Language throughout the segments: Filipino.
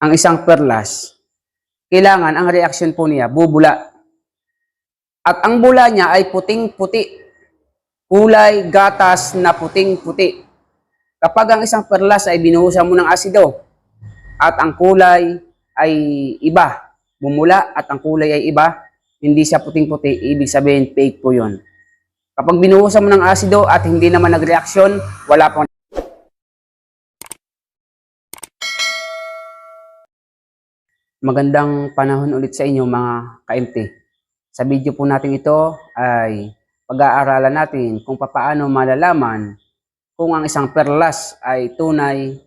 ang isang perlas, kailangan ang reaction po niya bubula. At ang bula niya ay puting-puti. Kulay gatas na puting-puti. Kapag ang isang perlas ay binuhusan mo ng asido at ang kulay ay iba, bumula at ang kulay ay iba, hindi siya puting-puti, ibig sabihin fake po yun. Kapag binuhusan mo ng asido at hindi naman nagreaksyon, wala pong Magandang panahon ulit sa inyo mga ka-MT. Sa video po natin ito ay pag-aaralan natin kung papaano malalaman kung ang isang perlas ay tunay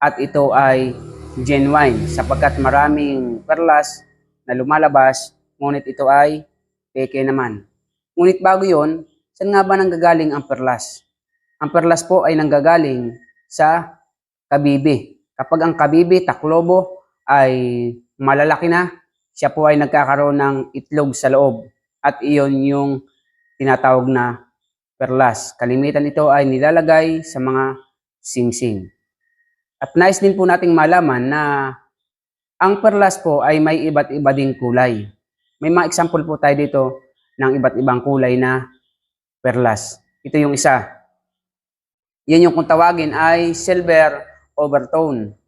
at ito ay genuine sapagkat maraming perlas na lumalabas ngunit ito ay peke naman. Ngunit bago yon, saan nga ba nanggagaling ang perlas? Ang perlas po ay nanggagaling sa kabibi. Kapag ang kabibi, taklobo, ay malalaki na, siya po ay nagkakaroon ng itlog sa loob. At iyon yung tinatawag na perlas. Kalimitan ito ay nilalagay sa mga singsing. At nais din po nating malaman na ang perlas po ay may iba't iba ding kulay. May mga example po tayo dito ng iba't ibang kulay na perlas. Ito yung isa. Yan yung kung tawagin ay silver overtone.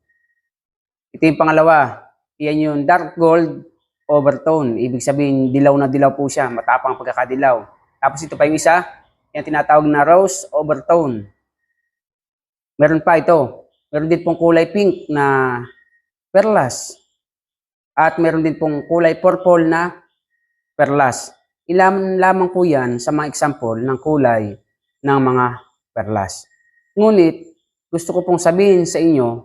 Ito yung pangalawa. Yan yung dark gold overtone. Ibig sabihin, dilaw na dilaw po siya. Matapang ang pagkakadilaw. Tapos ito pa yung isa. Yan tinatawag na rose overtone. Meron pa ito. Meron din pong kulay pink na perlas. At meron din pong kulay purple na perlas. Ilan lamang po yan sa mga example ng kulay ng mga perlas. Ngunit, gusto ko pong sabihin sa inyo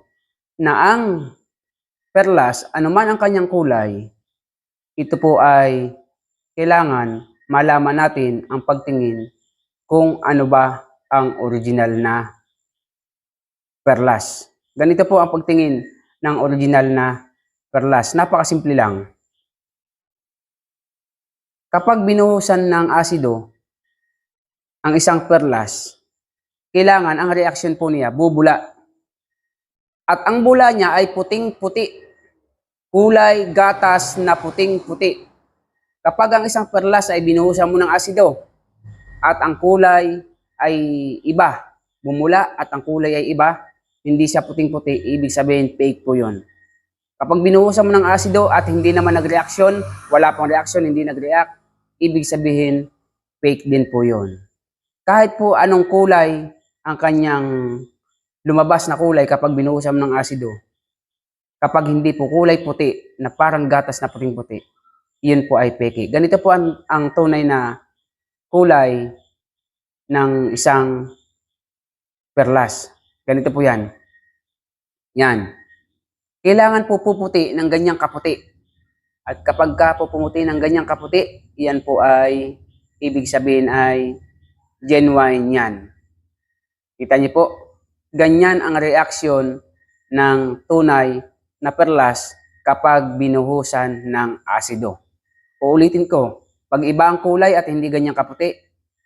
na ang perlas, anuman ang kanyang kulay, ito po ay kailangan malaman natin ang pagtingin kung ano ba ang original na perlas. Ganito po ang pagtingin ng original na perlas. Napakasimple lang. Kapag binuhusan ng asido ang isang perlas, kailangan ang reaksyon po niya bubula. At ang bula niya ay puting-puti. Kulay gatas na puting-puti. Kapag ang isang perlas ay binuhusan mo ng asido at ang kulay ay iba, bumula at ang kulay ay iba, hindi siya puting-puti, ibig sabihin fake po yun. Kapag binuhusan mo ng asido at hindi naman nagreaksyon, wala pang reaksyon, hindi nagreact, ibig sabihin fake din po yun. Kahit po anong kulay ang kanyang lumabas na kulay kapag binuhusan mo ng asido, kapag hindi po kulay puti na parang gatas na puting-puti, yun po ay peke. Ganito po ang, ang tunay na kulay ng isang perlas. Ganito po yan. Yan. Kailangan po puputi ng ganyang kaputi. At kapag ka po pumuti ng ganyang kaputi, yan po ay, ibig sabihin ay genuine yan. Kita niyo po, ganyan ang reaksyon ng tunay na perlas kapag binuhusan ng asido. Uulitin ko, pag iba ang kulay at hindi ganyan kaputi,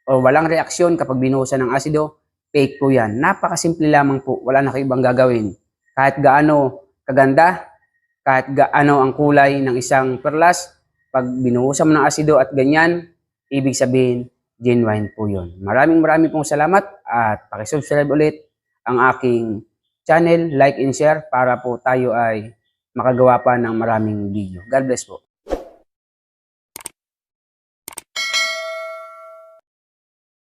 o walang reaksyon kapag binuhusan ng asido, fake po yan. Napakasimple lamang po, wala na kayo ibang gagawin. Kahit gaano kaganda, kahit gaano ang kulay ng isang perlas, pag binuhusan mo ng asido at ganyan, ibig sabihin, genuine po yun. Maraming maraming pong salamat at pakisubscribe ulit ang aking channel, like and share para po tayo ay makagawa pa ng maraming video. God bless po.